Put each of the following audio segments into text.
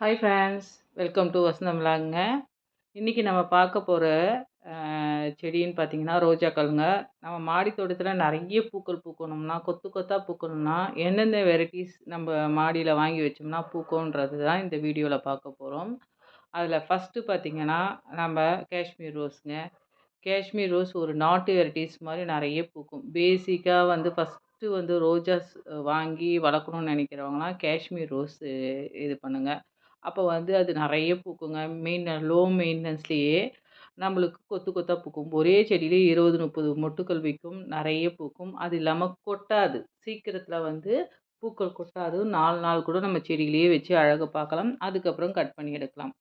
Hi friends welcome to வசந்தம்லாங்க இன்றைக்கி நம்ம பார்க்க போகிற செடின்னு பார்த்தீங்கன்னா ரோஜாக்கள்ங்க நம்ம மாடி தோட்டத்தில் நிறைய பூக்கள் பூக்கணும்னா கொத்து கொத்தாக பூக்கணும்னா எந்தெந்த வெரைட்டிஸ் நம்ம மாடியில் வாங்கி வச்சோம்னா பூக்கோன்றது தான் இந்த வீடியோவில் பார்க்க போகிறோம் அதில் ஃபஸ்ட்டு பார்த்திங்கன்னா நம்ம காஷ்மீர் ரோஸுங்க. காஷ்மீர் ரோஸ் ஒரு நாட்டு வெரைட்டிஸ் மாதிரி நிறைய பூக்கும். பேசிக்காக வந்து ஃபஸ்ட்டு வந்து ரோஜாஸ் வாங்கி வளர்க்கணும்னு நினைக்கிறவங்களாம் காஷ்மீர் ரோஸ் இது பண்ணுங்கள் அப்போ வந்து அது நிறைய பூக்குங்க. மெயின் லோ மெயின்டெனன்ஸ்லேயே நம்மளுக்கு கொத்து கொத்தாக பூக்கும். ஒரே செடியிலே இருபது முப்பது மொட்டுக்கள் வைக்கும் நிறைய பூக்கும். அது இல்லாமல் கொட்டாது. சீக்கிரத்தில் வந்து பூக்கள் கொட்டாது. நாலு நாள் கூட நம்ம செடியிலேயே வச்சு அழகாக பார்க்கலாம். அதுக்கப்புறம் கட் பண்ணி எடுக்கலாம்.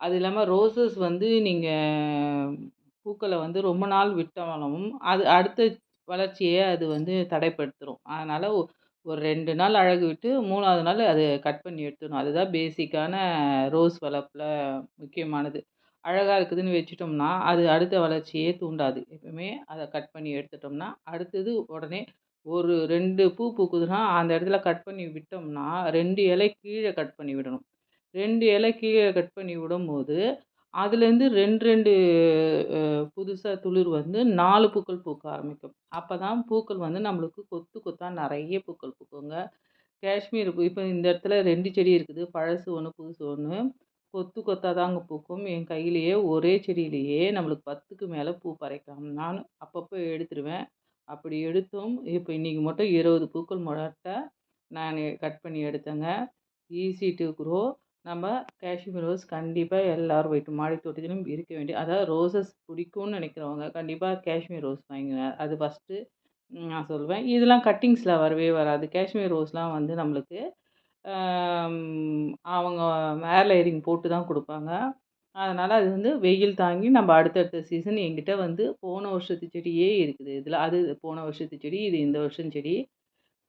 அது இல்லாமல் ரோசஸ் வந்து நீங்கள் பூக்களை வந்து ரொம்ப நாள் விட்டாலும் அது அடுத்த வளர்ச்சியை அது வந்து தடைப்படுத்திடும் அதனால் ஒரு ரெண்டு நாள் அழகு விட்டு மூணாவது நாள் அது கட் பண்ணி எடுத்துடணும். அதுதான் பேசிக்கான ரோஸ் வளர்ப்பில் முக்கியமானது. அழகாக இருக்குதுன்னு வச்சுட்டோம்னா அது அடுத்த வளர்ச்சியே தூண்டாது. எப்பவுமே அதை கட் பண்ணி எடுத்துட்டோம்னா அடுத்தது உடனே ஒரு ரெண்டு பூ பூக்குதுன்னா அந்த இடத்துல கட் பண்ணி விட்டோம்னா ரெண்டு இலை கீழே கட் பண்ணி விடணும். ரெண்டு இலை கீழே கட் பண்ணி விடும்போது அதுலேருந்து ரெண்டு ரெண்டு புதுசாக துளிர் வந்து நாலு பூக்கள் பூக்க ஆரம்பிக்கும். அப்போ தான் பூக்கள் வந்து நம்மளுக்கு கொத்து கொத்தாக நிறைய பூக்கள் பூக்குங்க. காஷ்மீர் பூ இப்போ இந்த இடத்துல ரெண்டு செடி இருக்குது. பழசு ஒன்று புதுசு ஒன்று கொத்து கொத்தாக தாங்க பூக்கும். என் கையிலேயே ஒரே செடியிலேயே நம்மளுக்கு பத்துக்கு மேலே பூ பறைக்கலாம். நான் அப்பப்போ எடுத்துருவேன். அப்படி எடுத்தும் இப்போ இன்றைக்கி மட்டும் இருபது பூக்கள் முட்டை நான் கட் பண்ணி எடுத்தேங்க. Easy to grow. நம்ம காஷ்மீர் ரோஸ் கண்டிப்பாக எல்லோரும் வீட்டு மாடி தோட்டத்திலும் இருக்க வேண்டிய அதாவது ரோசஸ் பிடிக்கும்னு நினைக்கிறவங்க கண்டிப்பாக காஷ்மீர் ரோஸ் வாங்கிங்க அது ஃபஸ்ட்டு நான் சொல்லுவேன் இதெல்லாம் கட்டிங்ஸில் வரவே வராது. காஷ்மீர் ரோஸ்லாம் வந்து நம்மளுக்கு அவங்க ஏர் லைரிங் போட்டு தான் கொடுப்பாங்க. அதனால் அது வந்து வெயில் தாங்கி நம்ம அடுத்தடுத்த சீசன் எங்கிட்ட வந்து போன வருஷத்து செடியே இருக்குது. இதில் அது போன வருஷத்து செடி இது இந்த வருஷம் செடி.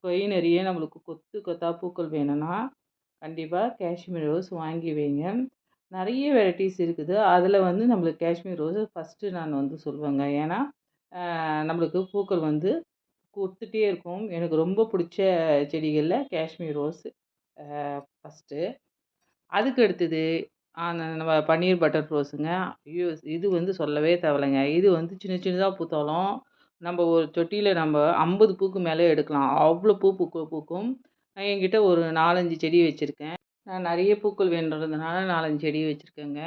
கொய் நிறைய நம்மளுக்கு கொத்து கொத்தா பூக்கள் வேணும்னா கண்டிப்பாக காஷ்மீர் ரோஸ் வாங்கி வைங்க. நிறைய வெரைட்டிஸ் இருக்குது. அதில் வந்து நம்மளுக்கு காஷ்மீர் ரோஸு ஃபஸ்ட்டு நான் வந்து சொல்லுவேங்க ஏன்னா நம்மளுக்கு பூக்கள் வந்து கொடுத்துட்டே இருக்கும். எனக்கு ரொம்ப பிடிச்ச செடிகளில் காஷ்மீர் ரோஸ் ஃபஸ்ட்டு அதுக்கு அடுத்தது நம்ம பன்னீர் பட்டர் ரோஸுங்க. ஐயோ இது வந்து சொல்லவே தேவையில்லைங்க. இது வந்து சின்ன சின்னதாக பூத்தாலும் நம்ம ஒரு தொட்டியில் நம்ம ஐம்பது பூக்கு மேலே எடுக்கலாம். அவ்வளோ பூ பூக்க பூக்கும். என்கிட்ட ஒரு நாலஞ்சு செடி வச்சுருக்கேன். நான் நிறைய பூக்கள் வேணுன்றதுனால நாலஞ்சு செடி வச்சுருக்கேங்க.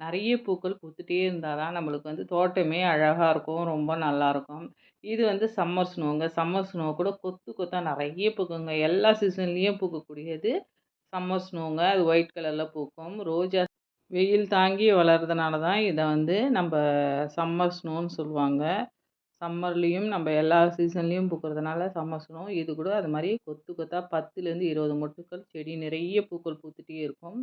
நிறைய பூக்கள் பூத்துட்டே இருந்தால் தான் நம்மளுக்கு வந்து தோட்டமே அழகாக இருக்கும் ரொம்ப நல்லாயிருக்கும் இது வந்து சம்மர் ஸ்னோங்க சம்மர் ஸ்னோ கூட கொத்து கொத்தாக நிறைய பூக்குங்க. எல்லா சீசன்லேயும் பூக்கக்கூடியது சம்மர் ஸ்னோங்க அது ஒயிட் கலரில் பூக்கும். ரோஜா வெயில் தாங்கி வளர்றதுனால தான் இதை வந்து நம்ம சம்மர் ஸ்னோன்னு சொல்லுவாங்க. சம்மர்லேயும் நம்ம எல்லா சீசன்லேயும் பூக்கிறதுனால சம்மர் ஸ்னோ இது கூட அது மாதிரி கொத்து கொத்தாக பத்துலேருந்து இருபது மொட்டுக்கள் செடி நிறைய பூக்கள் பூத்துட்டே இருக்கும்.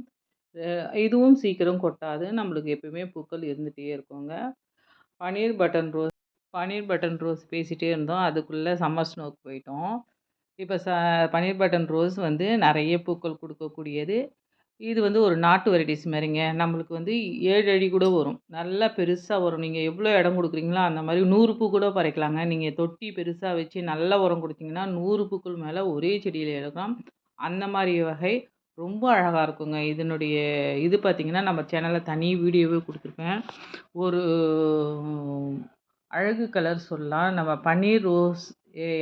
இதுவும் சீக்கிரம் கொட்டாது. நம்மளுக்கு எப்பயுமே பூக்கள் இருந்துகிட்டே இருக்குங்க. பன்னீர் பட்டன் ரோஸ் பன்னீர் பட்டன் ரோஸ் பேசிகிட்டே இருந்தோம். அதுக்குள்ளே சம்மர் ஸ்னோக்கு போயிட்டோம். இப்போ ச பன்னீர் பட்டன் ரோஸ் வந்து நிறைய பூக்கள் கொடுக்கக்கூடியது. இது வந்து ஒரு நாட்டு வெரைட்டிஸ் மாதிரிங்க நம்மளுக்கு வந்து ஏழு அடி கூட வரும். நல்லா பெருசாக வரும். நீங்கள் எவ்வளோ இடம் கொடுக்குறீங்களோ அந்த மாதிரி நூறு பூ கூட பறைக்கலாங்க. நீங்கள் தொட்டி பெருசாக வச்சு நல்ல உரம் கொடுத்தீங்கன்னா நூறு பூக்கள் மேலே ஒரே செடியில் எடுக்கலாம் அந்த மாதிரி வகை ரொம்ப அழகாக இருக்குங்க. இதனுடைய இது பார்த்திங்கன்னா நம்ம சேனலில் தனி வீடியோவே கொடுத்துருப்பேன் ஒரு அழகு கலர் சொல்லலாம். நம்ம பன்னீர் ரோஸ்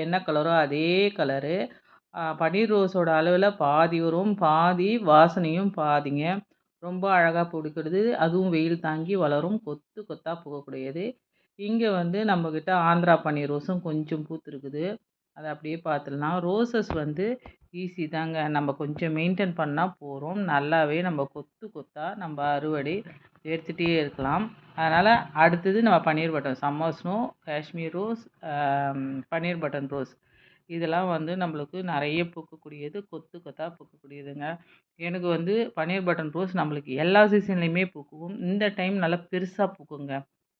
என்ன கலரோ அதே கலரு. பன்னீர் ரோஸோட அளவில் பாதி வரும் பாதி வாசனையும் பாதிங்க. ரொம்ப அழகாக பிடிக்கிறது. அதுவும் வெயில் தாங்கி வளரும். கொத்து கொத்தாக போகக்கூடியது. இங்கே வந்து நம்மக்கிட்ட ஆந்திரா பன்னீர் ரோஸும் கொஞ்சம் பூத்துருக்குது. அதை அப்படியே பார்த்துடலாம் ரோசஸ் வந்து ஈஸி தாங்க. நம்ம கொஞ்சம் மெயின்டைன் பண்ணால் போகிறோம் நல்லாவே நம்ம கொத்து கொத்தாக நம்ம அறுவடை எடுத்துகிட்டே இருக்கலாம். அதனால் அடுத்தது நம்ம பன்னீர் button summer snow Kashmir rose பன்னீர் பட்டன் ரோஸ். இதெல்லாம் வந்து நம்மளுக்கு நிறைய பூக்கக்கூடியது கொத்து கொத்தாக பூக்கக்கூடியதுங்க. எனக்கு வந்து பன்னீர் பட்டன் ரோஸ் நம்மளுக்கு எல்லா சீசன்லேயுமே பூக்கும். இந்த டைம் நல்லா பெருசாக பூக்குங்க.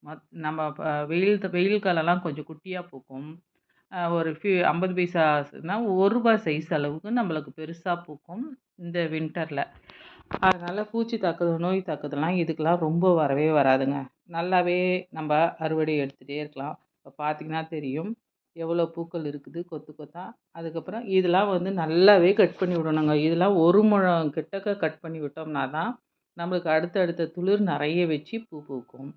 மத் நம்ம வெயில் வெயில் காலம்லாம் கொஞ்சம் குட்டியாக பூக்கும். ஒரு ஃபியூ ஐம்பது பைசானா ஒரு ரூபா சைஸ் அளவுக்கு நம்மளுக்கு பெருசாக பூக்கும் இந்த வின்டரில் அதனால் பூச்சி தாக்குதல் நோய் தாக்குதல்லாம் இதுக்கெலாம் ரொம்ப வரவே வராதுங்க. நல்லாவே நம்ம அறுவடை எடுத்துகிட்டே இருக்கலாம். இப்போ பார்த்திங்கன்னா தெரியும். எவ்வளோ பூக்கள் இருக்குது கொத்து கொத்தா அதுக்கப்புறம் இதெல்லாம் வந்து நல்லாவே கட் பண்ணி விடணுங்க. இதெல்லாம் ஒரு முழம் கிட்டக்க கட் பண்ணி விட்டோம்னா தான் நம்மளுக்கு அடுத்தடுத்த துளிர் நிறைய வச்சு பூ பூக்கும்.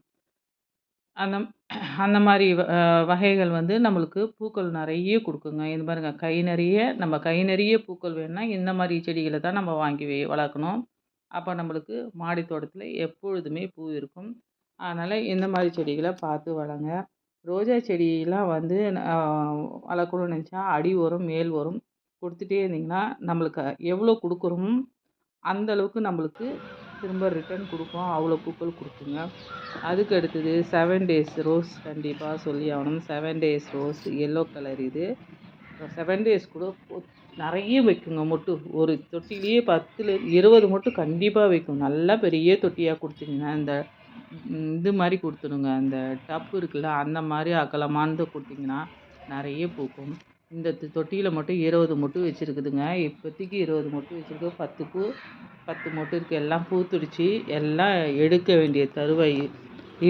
அந்த அந்த மாதிரி வகைகள் வந்து நம்மளுக்கு பூக்கள் நிறைய கொடுக்குங்க. இது பாருங்க கை நிறைய நம்ம கை நிறைய பூக்கள் வேணும்னா இந்த மாதிரி செடிகளை தான் நம்ம வாங்கி வளர்க்கணும். அப்போ நம்மளுக்கு மாடி தோட்டத்தில் எப்பொழுதுமே பூ இருக்கும். அதனால் இந்த மாதிரி செடிகளை பார்த்து வளங்க ரோஜா செடியெலாம் வந்து வளர்க்கணும்னு நினச்சா அடி உரம் மேல் உரம் கொடுத்துட்டே இருந்திங்கன்னா நம்மளுக்கு எவ்வளோ கொடுக்குறோமோ அந்தளவுக்கு நம்மளுக்கு திரும்ப ரிட்டன் கொடுக்கும். அவ்வளோ பூக்கள் கொடுக்குங்க. அதுக்கு அடுத்தது செவன் டேஸ் ரோஸ் கண்டிப்பாக சொல்லி ஆகணும். Seven days rose yellow colour இது. செவன் டேஸ் கூட நிறைய வைக்குங்க மொட்டு. ஒரு தொட்டிலேயே பத்தில் இருபது மொட்டு கண்டிப்பாக வைக்கும். நல்லா பெரிய தொட்டியாக கொடுத்தீங்கன்னா இந்த இது மாதிரி கொடுத்துருங்க அந்த டப்பு இருக்குல்ல அந்த மாதிரி அகலமானது கொடுத்தீங்கன்னா நிறைய பூக்கும். இந்த தொட்டியில் மட்டும் இருபது மொட்டு வச்சுருக்குதுங்க. இப்போதைக்கு இருபது மொட்டு வச்சுருக்கு பத்து பூ பத்து மொட்டு இருக்குது எல்லாம் பூத்துடுச்சு. எல்லாம் எடுக்க வேண்டிய தருவை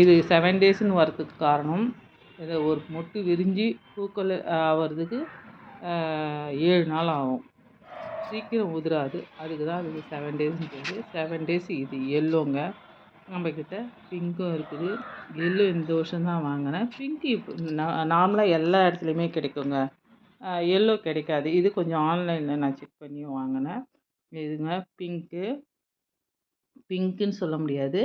இது செவன் டேஸ்ன்னு வரதுக்கு காரணம் இதை ஒரு மொட்டு விரிஞ்சு பூக்கள் ஆகிறதுக்கு ஏழு நாள் ஆகும். சீக்கிரம் உதிராது. அதுக்கு தான் அதுக்கு செவன் டேஸ்ன்றது செவன் டேஸ் இது எல்லோங்க நம்மக்கிட்ட பிங்க்கும் இருக்குது. எல்லோ இந்த வருஷம் தான் வாங்கினேன். பிங்க் இப்போ நார்மலாக எல்லா இடத்துலையுமே கிடைக்குங்க. எல்லோ கிடைக்காது. இது கொஞ்சம் ஆன்லைனில் நான் செக் பண்ணி வாங்கினேன். இதுங்க பிங்க்கு பிங்க்குன்னு சொல்ல முடியாது.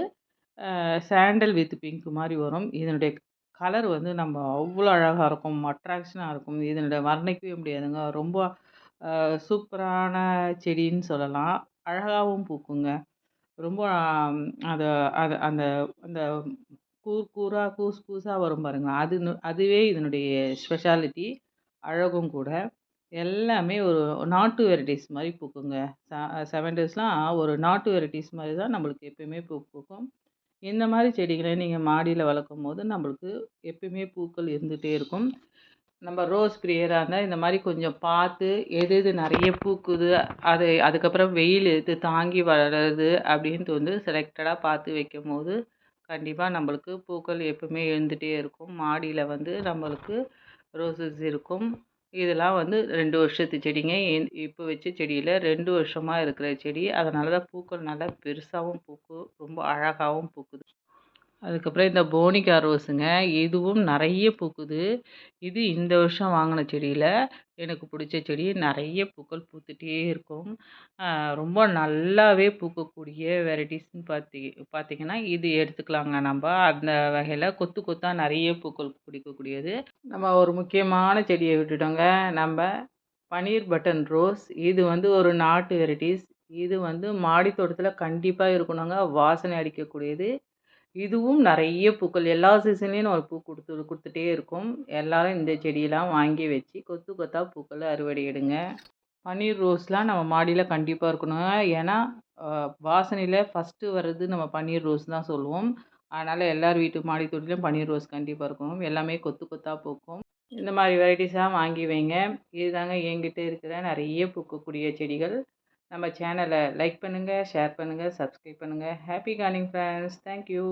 சாண்டல் வித் பிங்க் மாதிரி வரும். இதனுடைய கலர் வந்து நம்ம அவ்வளோ அழகாக இருக்கும். அட்ராக்ஷனாக இருக்கும். இதனுடைய வர்ணிக்கவே முடியாதுங்க. ரொம்ப சூப்பரான செடின்னு சொல்லலாம். அழகாகவும் பூக்குங்க. ரொம்ப அதை அதை அந்த அந்த கூர் கூராக கூஸ் கூஸாக வரும் பாருங்க அது அதுவே இதனுடைய ஸ்பெஷாலிட்டி அழகும் கூட. எல்லாமே ஒரு நாட்டு வெரைட்டிஸ் மாதிரி பூக்குங்க. செவன் டேஸ்லாம் ஒரு நாட்டு வெரைட்டிஸ் மாதிரி தான் நம்மளுக்கு எப்பயுமே பூ பூக்கும். இந்த மாதிரி செடிகளை நீங்கள் மாடியில் வளர்க்கும் போது நம்மளுக்கு எப்பயுமே பூக்கள் இருந்துகிட்டே இருக்கும். நம்ம ரோஸ் பிரியராக இருந்தால் இந்த மாதிரி கொஞ்சம் பார்த்து எது எது நிறைய பூக்குது அது அதுக்கப்புறம் வெயில் எது தாங்கி வளருது அப்படின்ட்டு வந்து செலக்டடாக பார்த்து வைக்கும் போது கண்டிப்பாக நம்மளுக்கு பூக்கள் எப்பவுமே எழுந்துகிட்டே இருக்கும். மாடியில் வந்து நம்மளுக்கு ரோசஸ் இருக்கும். இதெல்லாம் வந்து ரெண்டு வருஷத்து செடிங்க. இப்போ வச்ச செடியில் ரெண்டு வருஷமாக இருக்கிற செடி. அதனால தான் பூக்கள் நல்லா பெருசாகவும் பூக்கும் ரொம்ப அழகாகவும் பூக்குது. அதுக்கப்புறம் இந்த போனிகா ரோஸுங்க இதுவும் நிறைய பூக்குது. இது இந்த வருஷம் வாங்கின செடியில் எனக்கு பிடிச்ச செடி நிறைய பூக்கள் பூத்துகிட்டே இருக்கும். ரொம்ப நல்லாவே பூக்கக்கூடிய வெரைட்டிஸ்னு பார்த்தி பார்த்திங்கன்னா இது எடுத்துக்கலாங்க நம்ம. அந்த வகையில் கொத்து கொத்தாக நிறைய பூக்கள் பிடிக்கக்கூடியது. நம்ம ஒரு முக்கியமான செடியை விட்டுட்டோங்க. நம்ம பன்னீர் பட்டன் ரோஸ். இது வந்து ஒரு நாட்டு வெரைட்டிஸ். இது வந்து மாடி தோட்டத்தில் கண்டிப்பாக இருக்கணுங்க. வாசனை அடிக்கக்கூடியது. இதுவும் நிறைய பூக்கள். எல்லா சீசன்லேயும் ஒரு பூ கொடுத்து கொடுத்துட்டே இருக்கும். எல்லோரும் இந்த செடியெல்லாம் வாங்கி வச்சு கொத்து கொத்தாக பூக்களை அறுவடை எடுங்க. பன்னீர் ரோஸ்லாம் நம்ம மாடியில் கண்டிப்பாக இருக்கணும். ஏன்னா வாசனையில் ஃபஸ்ட்டு வர்றது நம்ம பன்னீர் ரோஸ் தான் சொல்லுவோம். அதனால் எல்லார் வீட்டு மாடி தொட்டிலும் பன்னீர் ரோஸ் கண்டிப்பாக இருக்கணும். எல்லாமே கொத்து கொத்தாக பூக்கும். இந்த மாதிரி வெரைட்டிஸாக வாங்கி வைங்க. இதுதாங்க என்கிட்ட இருக்கிற நிறைய பூக்கக்கூடிய செடிகள். நம்ம சேனலை லைக் பண்ணுங்கள் ஷேர் பண்ணுங்கள் சப்ஸ்கிரைப் பண்ணுங்கள் ஹாப்பி கார்னிங் ஃப்ரெண்ட்ஸ் தேங்க்யூ